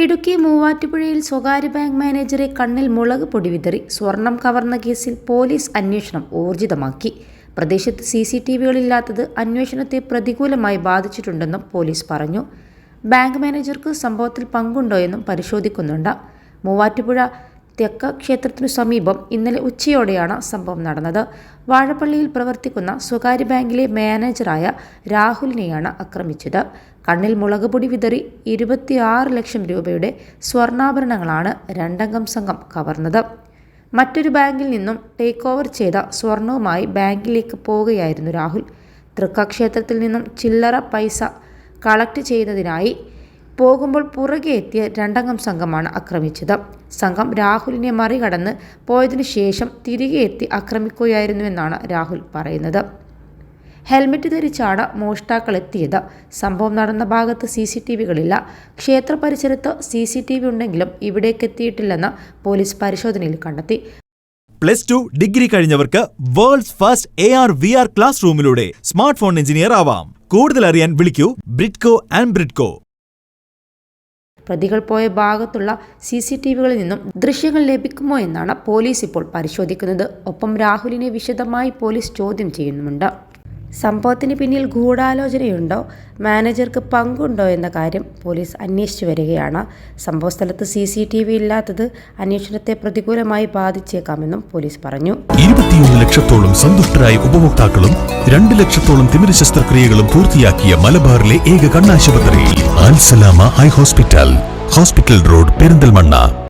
ഇടുക്കി മൂവാറ്റുപുഴയിൽ സ്വകാര്യ ബാങ്ക് മാനേജറെ കണ്ണിൽ മുളക് പൊടി വിതറി സ്വർണം കവർന്ന കേസിൽ പോലീസ് അന്വേഷണം ഊർജിതമാക്കി. പ്രദേശത്ത് സി സി ടി വികളില്ലാത്തത് അന്വേഷണത്തെ പ്രതികൂലമായി ബാധിച്ചിട്ടുണ്ടെന്നും പോലീസ് പറഞ്ഞു. ബാങ്ക് മാനേജർക്ക് സംഭവത്തിൽ പങ്കുണ്ടോയെന്നും പരിശോധിക്കുന്നുണ്ട്. മൂവാറ്റുപുഴ തെക്ക ക്ഷേത്രത്തിനു സമീപം ഇന്നലെ ഉച്ചയോടെയാണ് സംഭവം നടന്നത്. വാഴപ്പള്ളിയിൽ പ്രവർത്തിക്കുന്ന സ്വകാര്യ ബാങ്കിലെ മാനേജറായ രാഹുലിനെയാണ് ആക്രമിച്ചത്. കണ്ണിൽ മുളകുപൊടി വിതറി ഇരുപത്തിയാറ് ലക്ഷം രൂപയുടെ സ്വർണാഭരണങ്ങളാണ് രണ്ടംഗം സംഘം കവർന്നത്. മറ്റൊരു ബാങ്കിൽ നിന്നും ടേക്ക് ഓവർ ചെയ്ത സ്വർണവുമായി ബാങ്കിലേക്ക് പോവുകയായിരുന്നു രാഹുൽ. തൃക്കക്ഷേത്രത്തിൽ നിന്നും ചില്ലറ പൈസ കളക്ട് ചെയ്യുന്നതിനായി പോകുമ്പോൾ പുറകെ എത്തിയ രണ്ടംഗം സംഘമാണ് ആക്രമിച്ചത്. സംഘം രാഹുലിനെ മറികടന്ന് പോയതിനു ശേഷം തിരികെ എത്തി ആക്രമിക്കുകയായിരുന്നുവെന്നാണ് രാഹുൽ പറയുന്നത്. ഹെൽമെറ്റ് ധരിച്ചാണ് മോഷ്ടാക്കൾ എത്തിയത്. സംഭവം നടന്ന ഭാഗത്ത് സി സി ടി വികളില്ല. ക്ഷേത്ര പരിസരത്ത് സി സി ടി വി ഉണ്ടെങ്കിലും ഇവിടേക്ക് എത്തിയിട്ടില്ലെന്ന് പോലീസ് പരിശോധനയിൽ കണ്ടെത്തി. Plus two degree കഴിഞ്ഞവർക്ക് world's first A R V R class റൂമിലൂടെ smart phone engineer ആവാം. കൂടുതൽ അറിയാൻ വിളിക്കൂ ബ്രിഡ്കോ ആൻഡ് ബ്രിഡ്കോ. പ്രതികൾ പോയ ഭാഗത്തുള്ള സി സി ടി വികളിൽ നിന്നും ദൃശ്യങ്ങൾ ലഭിക്കുമോ എന്നാണ് പോലീസ് ഇപ്പോൾ പരിശോധിക്കുന്നത്. ഒപ്പം രാഹുലിനെ വിശദമായി പോലീസ് ചോദ്യം ചെയ്യുന്നുമുണ്ട്. സംഭവത്തിന് പിന്നിൽ ഗൂഢാലോചനയുണ്ടോ? മാനേജർക്ക് പങ്കുണ്ടോ എന്ന കാര്യം പോലീസ് അന്വേഷിച്ചു വരികയാണ്. സംഭവസ്ഥലത്ത് സി സി ടി വി ഇല്ലാത്തത് അന്വേഷണത്തെ പ്രതികൂലമായി ബാധിച്ചേക്കാമെന്നും പോലീസ് പറഞ്ഞു. ഇരുപത്തിയൊന്ന് ലക്ഷത്തോളം സന്തുഷ്ടരായ ഉപഭോക്താക്കളും രണ്ട് ലക്ഷത്തോളം തിമിര ശസ്ത്രക്രിയകളും പൂർത്തിയാക്കിയ മലബാറിലെ ഏക കണ്ണാശുപത്രി ഹോസ്പിറ്റൽ. Hospital road Perinthalmanna.